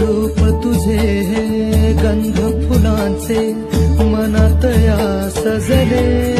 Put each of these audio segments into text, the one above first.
रूप तुझे हे गंध फुलांचे मनात या सजले.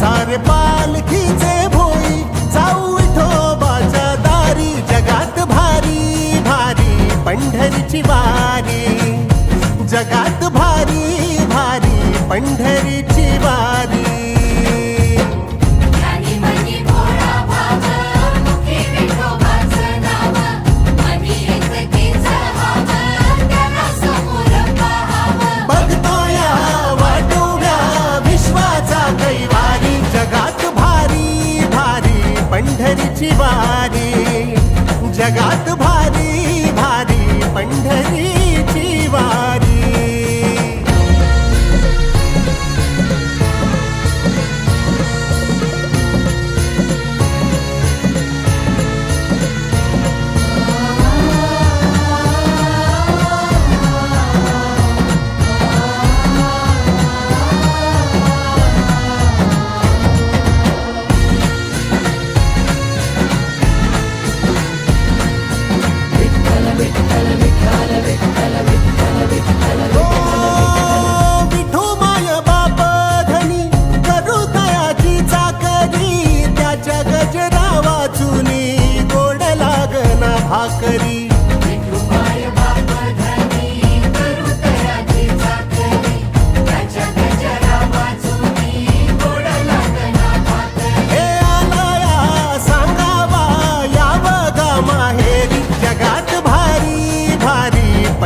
सारे पालखीचे भोई वारी जगात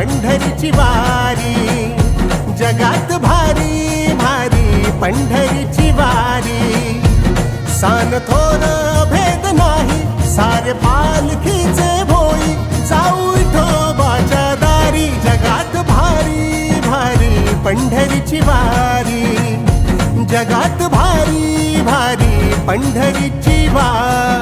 पंढरीची वारी. जगात भारी भारी पंढरीची वारी. सान थोर भेद नाही सारे पालखीचे भोई. जाऊ विठोबाच्या दारी जगात भारी भारी पंढरीची वारी. जगात भारी भारी पंढरीची वारी.